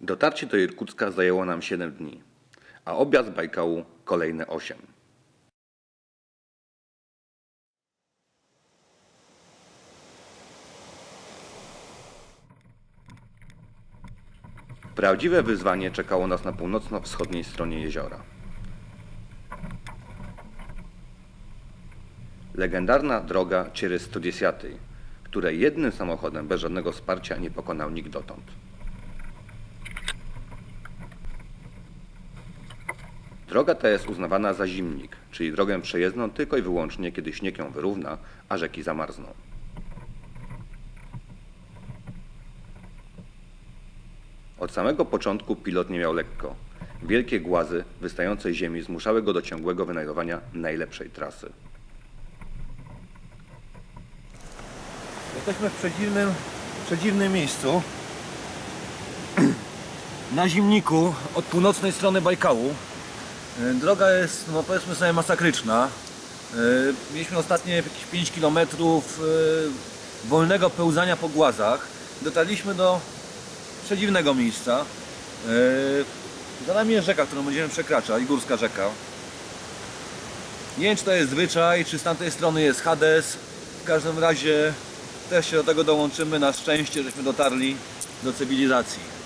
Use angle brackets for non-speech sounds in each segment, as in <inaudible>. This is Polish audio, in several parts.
Dotarcie do Irkucka zajęło nam 7 dni, a objazd Bajkału kolejne 8. Prawdziwe wyzwanie czekało nas na północno-wschodniej stronie jeziora. Legendarna droga Ciery Studiesiaty, której jednym samochodem bez żadnego wsparcia nie pokonał nikt dotąd. Droga ta jest uznawana za zimnik, czyli drogę przejezdną tylko i wyłącznie, kiedy śnieg ją wyrówna, a rzeki zamarzną. Od samego początku pilot nie miał lekko. Wielkie głazy wystającej ziemi zmuszały go do ciągłego wynajdowania najlepszej trasy. Jesteśmy w przedziwnym, przedziwnym miejscu. <clears throat> Na zimniku od północnej strony Bajkału. E, Droga jest, no powiedzmy sobie, masakryczna. E, Mieliśmy ostatnie jakieś 5 km wolnego pełzania po głazach. Dotarliśmy do przedziwnego miejsca. E, Za nami jest rzeka, którą będziemy przekraczać, górska rzeka. Nie wiem, czy to jest zwyczaj, czy z tamtej strony jest Hades. W każdym razie też się do tego dołączymy. Na szczęście, żeśmy dotarli do cywilizacji.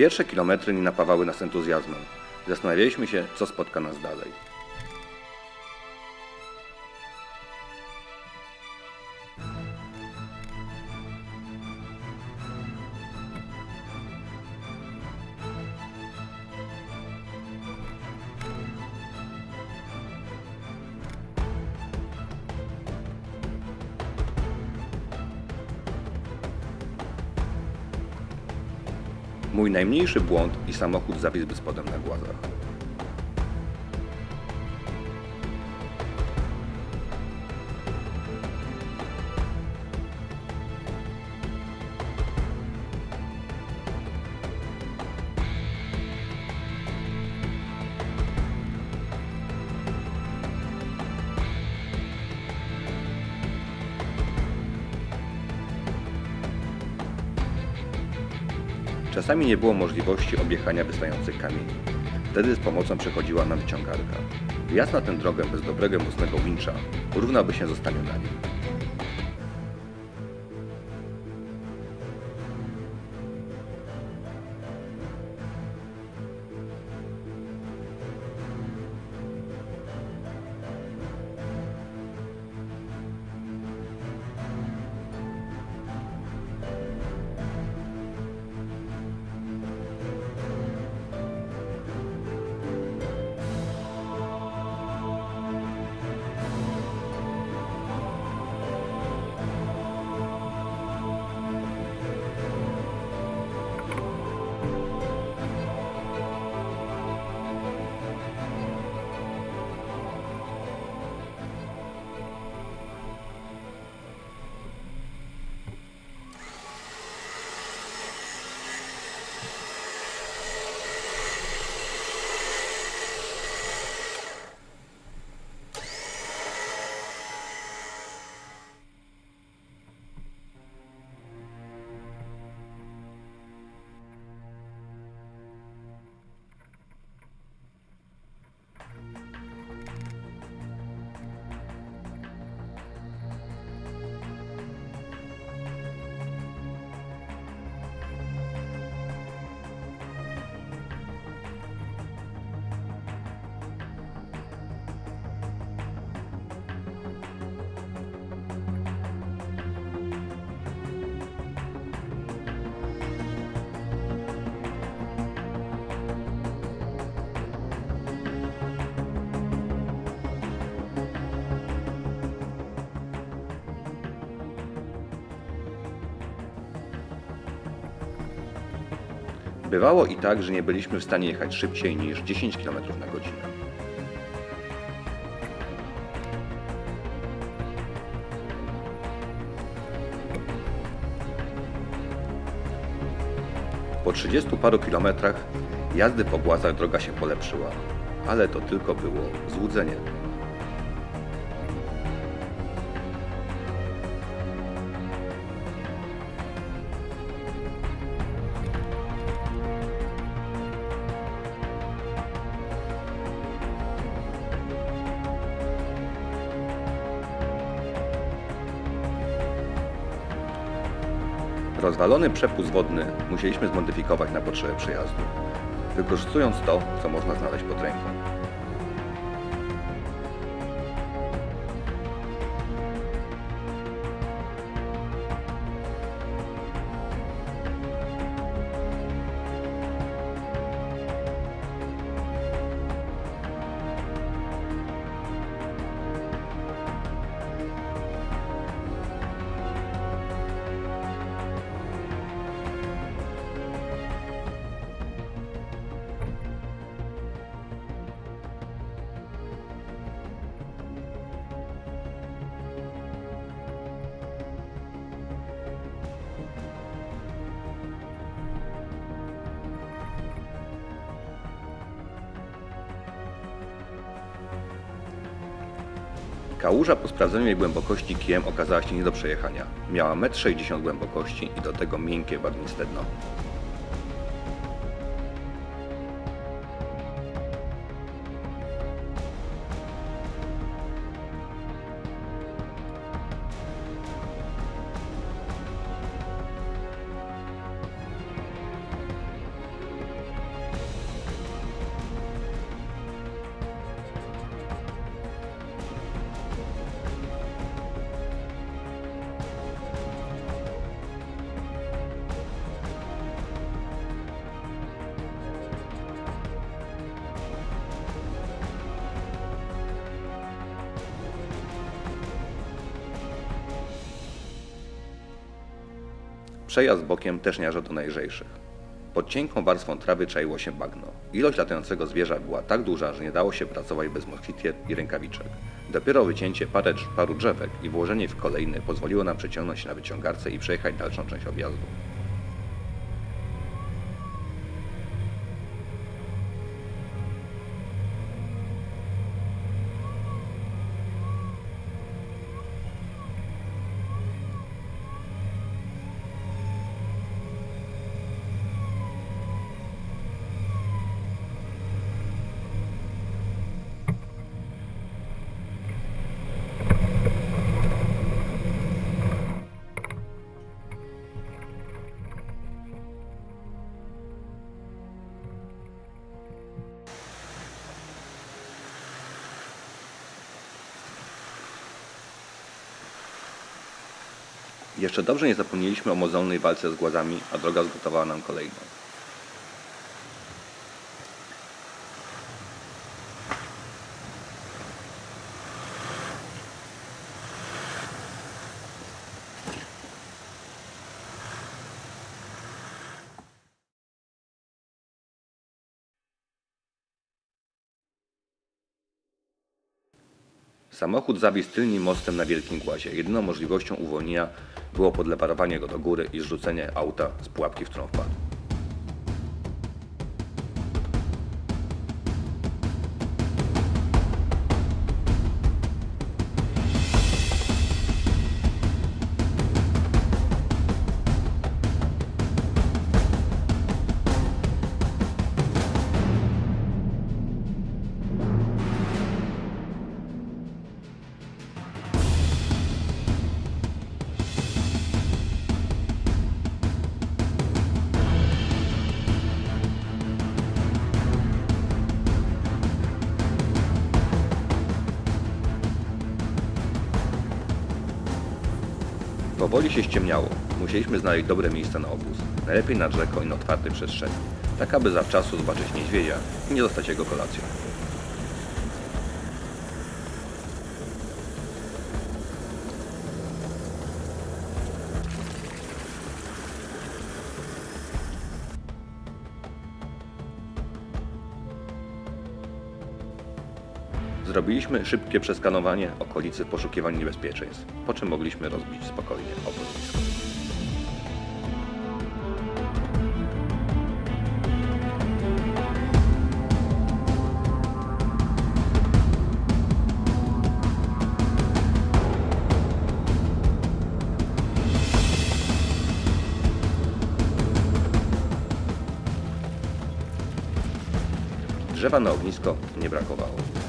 Pierwsze kilometry nie napawały nas entuzjazmem. Zastanawialiśmy się, co spotka nas dalej. Mój najmniejszy błąd i samochód zawisłby spodem na głazach. Czasami nie było możliwości objechania wystających kamieni. Wtedy z pomocą przychodziła nam wyciągarka. Wjazd na tę drogę bez dobrego mocnego wincza równałby się zostaniu na nim. Bywało i tak, że nie byliśmy w stanie jechać szybciej niż 10 km na godzinę. Po 30 paru kilometrach jazdy po głazach droga się polepszyła, ale to tylko było złudzenie. Rozwalony przepust wodny musieliśmy zmodyfikować na potrzeby przejazdu, wykorzystując to, co można znaleźć pod ręką. Kałuża po sprawdzeniu jej głębokości kijem okazała się nie do przejechania. Miała 1,60 m głębokości i do tego miękkie bagniste dno. Przejazd bokiem też nie do najlżejszych. Pod cienką warstwą trawy czaiło się bagno. Ilość latającego zwierza była tak duża, że nie dało się pracować bez moskitier i rękawiczek. Dopiero wycięcie parę, paru drzewek i włożenie w kolejny pozwoliło nam przeciągnąć się na wyciągarce i przejechać dalszą część objazdu. Jeszcze dobrze nie zapomnieliśmy o mozolnej walce z głazami, a droga zgotowała nam kolejną. Samochód zawisł tylnym mostem na Wielkim Głazie. Jedyną możliwością uwolnienia było podlewarowanie go do góry i zrzucenie auta z pułapki, w którą wpadł. Powoli się ściemniało. Musieliśmy znaleźć dobre miejsce na obóz. Najlepiej nad rzeką i na otwartej przestrzeni. Tak aby zawczasu zobaczyć niedźwiedzia i nie zostać jego kolacją. Zrobiliśmy szybkie przeskanowanie okolicy w poszukiwaniu niebezpieczeństw, po czym mogliśmy rozbić spokojnie obozowisko. Drzewa na ognisko nie brakowało.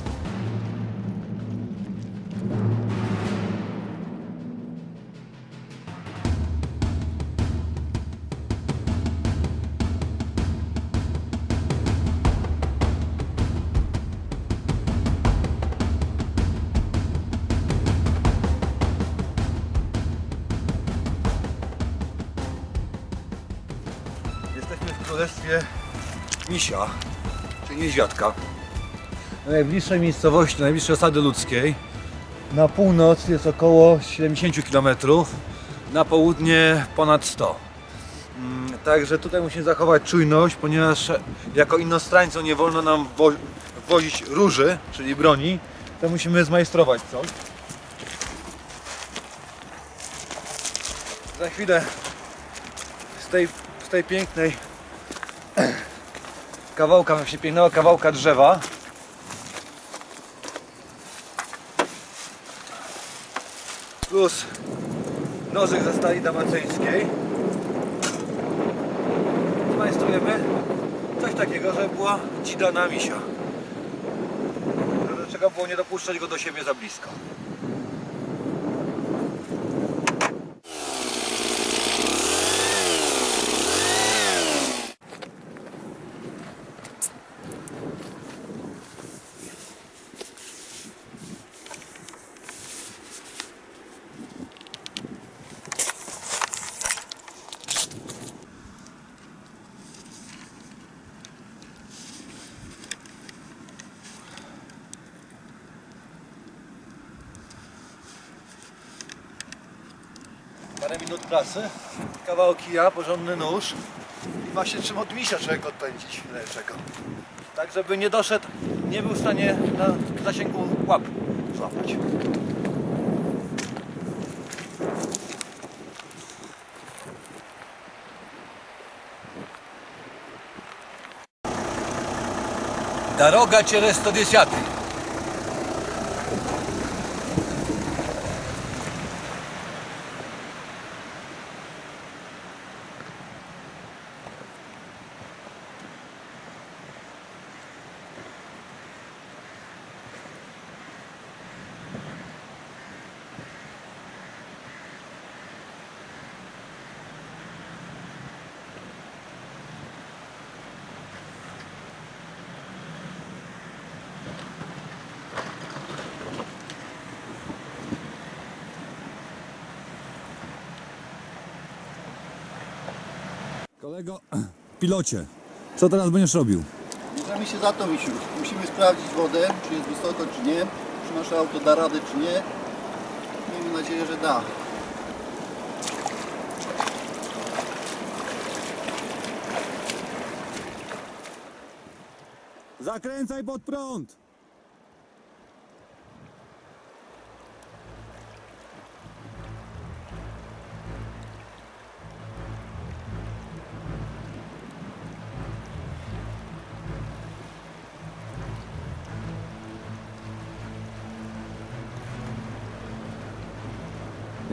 Królestwie Misia, czyli niedźwiadka. Na najbliższej miejscowości, najbliższej osady ludzkiej. Na północ jest około 70 km, na południe ponad 100. Mm, Także tutaj musimy zachować czujność, ponieważ jako innostrańcom nie wolno nam wo- wozić róży, czyli broni, to musimy zmajstrować coś. Za chwilę z tej, z tej pięknej kawałka, właśnie pięknego kawałka drzewa. Plus nożyk ze stali damaceńskiej zmajstrujemy coś takiego, żeby była dzida na misia. Było nie dopuszczać go do siebie za blisko parę minut pracy, kawałek kija, porządny nóż i właśnie czym od misia człowiek odpędzić lepszego. Tak, żeby nie doszedł, nie był w stanie na zasięgu łap złapać. Daroga через 110. Kolego, <clears throat> pilocie, co teraz będziesz robił? Bierzemy się za to, Misiu. Musimy sprawdzić wodę, czy jest wysoko, czy nie. Czy nasze auto da radę, czy nie. Miejmy nadzieję, że da. Zakręcaj pod prąd!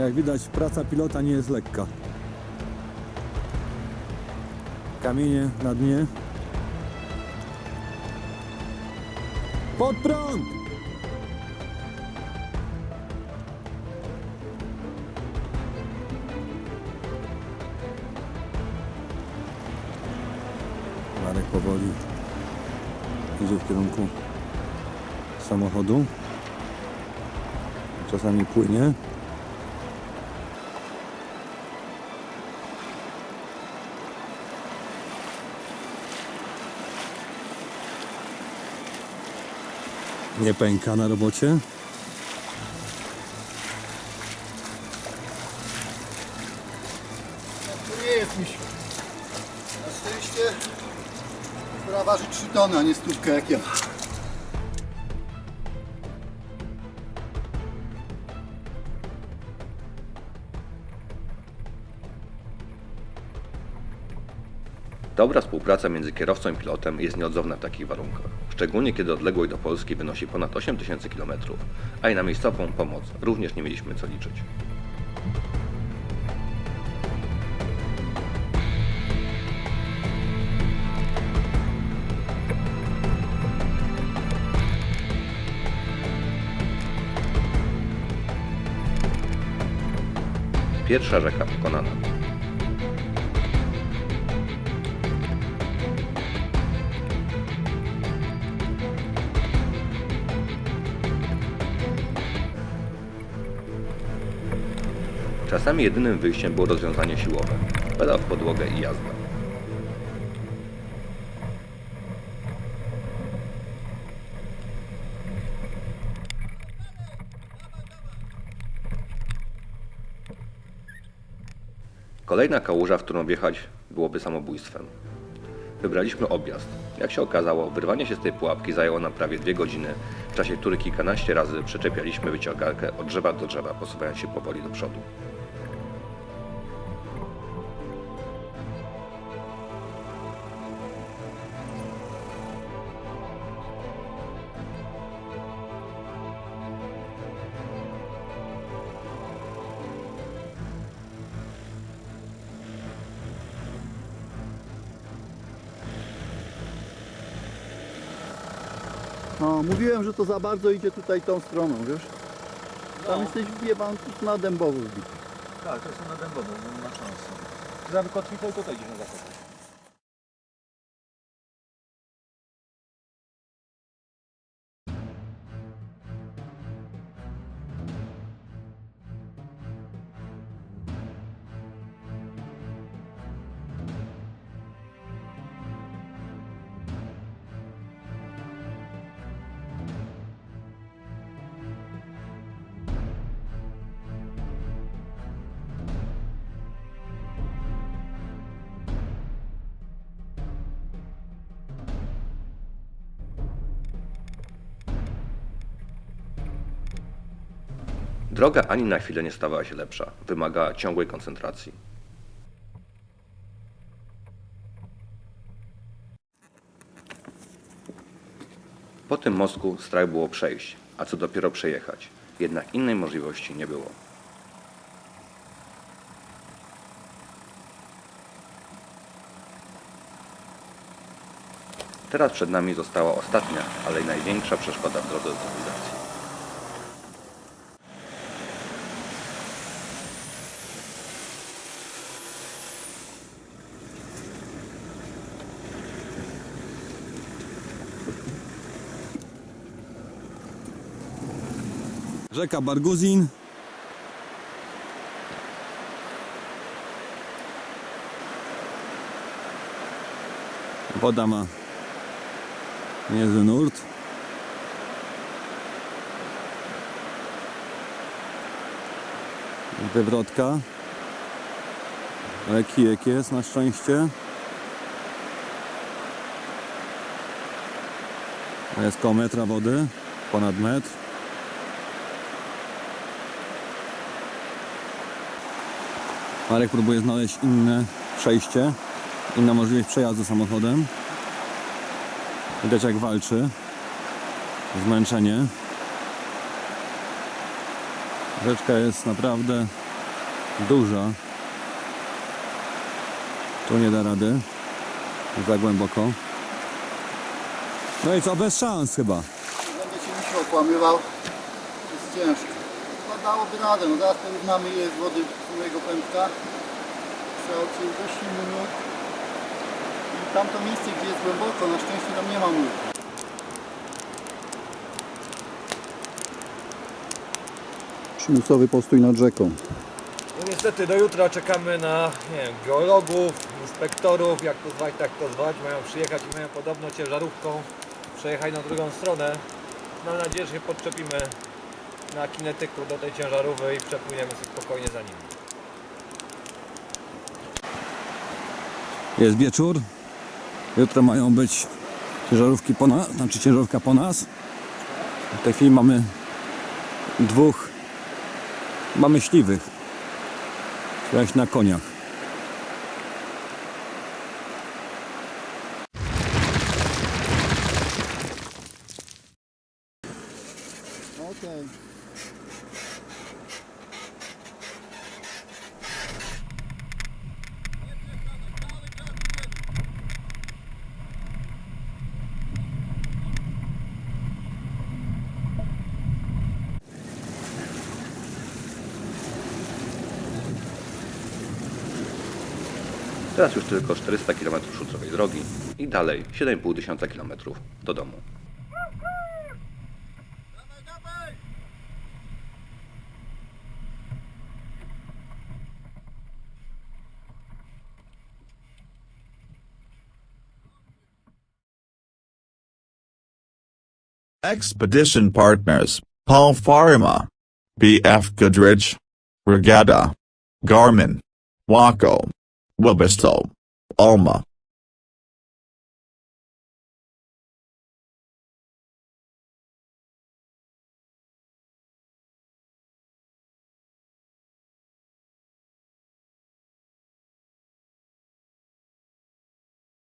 Jak widać, praca pilota nie jest lekka. Kamienie na dnie. Pod prąd! Marek powoli idzie w kierunku samochodu. Czasami płynie. Nie pęka na robocie. To nie jest, Misiu. Na szczęście waży 3 tony, a nie stówkę jak ja. Dobra współpraca między kierowcą i pilotem jest nieodzowna w takich warunkach, szczególnie kiedy odległość do Polski wynosi ponad 8000 km, a i na miejscową pomoc również nie mieliśmy co liczyć. Pierwsza rzeka pokonana. Czasami jedynym wyjściem było rozwiązanie siłowe. Pedał w podłogę i jazda. Kolejna kałuża, w którą wjechać byłoby samobójstwem. Wybraliśmy objazd. Jak się okazało, wyrwanie się z tej pułapki zajęło nam prawie dwie godziny, czasie których kilkanaście razy przyczepialiśmy wyciągarkę od drzewa do drzewa, posuwając się powoli do przodu. No, mówiłem, że to za bardzo idzie tutaj tą stroną, wiesz? Tam jesteś wjebany tu na dębowy wbity. Tak, to są na dębową, nie ma szans. Za kotwicą tutaj gdzieś na Droga ani na chwilę nie stawała się lepsza. Wymagała ciągłej koncentracji. Po tym mostku strach było przejść, a co dopiero przejechać. Jednak innej możliwości nie było. Teraz przed nami została ostatnia, ale największa przeszkoda w drodze do cywilizacji. Rzeka Barguzin. Woda ma niezły nurt. Wywrotka. Ale kijek jest na szczęście. Jest koło metra wody, ponad metr. Marek próbuje znaleźć inne przejście, inna możliwość przejazdu samochodem. Widać jak walczy. Zmęczenie. Rzeczka jest naprawdę duża. Tu nie da rady. Za głęboko. No i co, bez szans chyba. Będę cię musiał okłamywał. Jest ciężko. Dałoby radę, no zaraz porównamy ile jest wody z mojego pępka. Trzeba około 10 minut. I tamto miejsce, gdzie jest głęboko, na szczęście tam nie ma nurtu. Przymusowy postój nad rzeką. No niestety do jutra czekamy na nie wiem, geologów, inspektorów, jak to zwać, tak to zwać. Mają przyjechać i mają podobno ciężarówką przejechać na drugą stronę. Mam nadzieję, że się podczepimy na kinetyku do tej ciężarówy i przepłyniemy sobie spokojnie za nimi. Jest wieczór. Jutro mają być ciężarówki po nas, znaczy ciężarówka po nas. W tej chwili mamy dwóch, mamy myśliwych. Jakaś na koniach. Już tylko 400 km szutrowej drogi i dalej 7,5 tysiąca km do domu. Expedition Partners, Paul Farima, BF Goodrich, Regatta, Garmin, Waco, We bestow Alma.